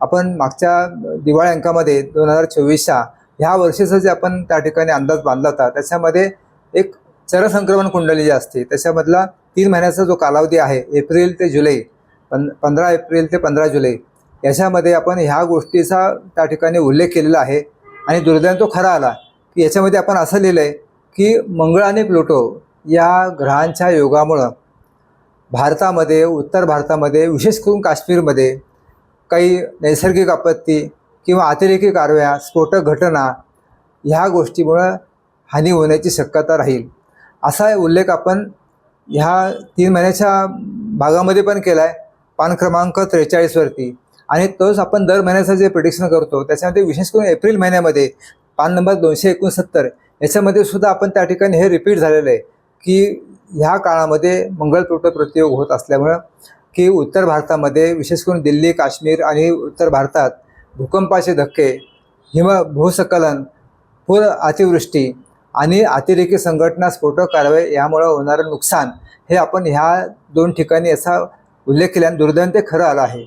आपण मागच्या दिवाळी अंकामध्ये दोन हजार चोवीसच्या ह्या वर्षीचा जे आपण त्या ठिकाणी अंदाज बांधला होता त्याच्यामध्ये एक चरसंक्रमण कुंडली जी असते. त्याच्यामधला तीन महिन्याचा जो कालावधी आहे एप्रिल ते जुलै पं पंधरा एप्रिल ते पंधरा जुलै याच्यामध्ये आपण ह्या गोष्टीचा त्या ठिकाणी उल्लेख केलेला आहे. आणि दुर्दैव तो खरा आला की याच्यामध्ये आपण असं लिहिलं आहे की मंगळ आणि प्लुटो या ग्रहांच्या योगामुळं भारतामध्ये उत्तर भारतामध्ये विशेष करून काश्मीरमध्ये काही नैसर्गिक आपत्ती किंवा अतिरेकी कारवाया स्फोटक घटना ह्या गोष्टीमुळं हानी होण्याची शक्यता राहील. असा उल्लेख आपण ह्या तीन महिन्याच्या भागामध्ये पण केला आहे पान क्रमांक त्रेचाळीसवरती आणि तोच आपण दर महिन्याचं जे प्रिडिक्शन करतो त्याच्यामध्ये विशेष करून एप्रिल महिन्यामध्ये पान नंबर दोनशे एकोणसत्तर याच्यामध्ये सुद्धा आपण त्या ठिकाणी हे रिपीट झालेलं आहे की ह्या काळामध्ये मंगळ प्लुटो प्रतियोग होत असल्यामुळं की उत्तर भारतामध्ये विशेष करून दिल्ली काश्मीर आणि उत्तर भारतात भूकंपाचे धक्के हिम भूसकलन पूर अतिवृष्टी आणि अतिरेकी संघटना स्फोटक कारवाई यामुळं होणारं नुकसान हे आपण ह्या दोन ठिकाणी याचा उल्लेख केल्याने दुर्दैव ते खरं आलं आहे.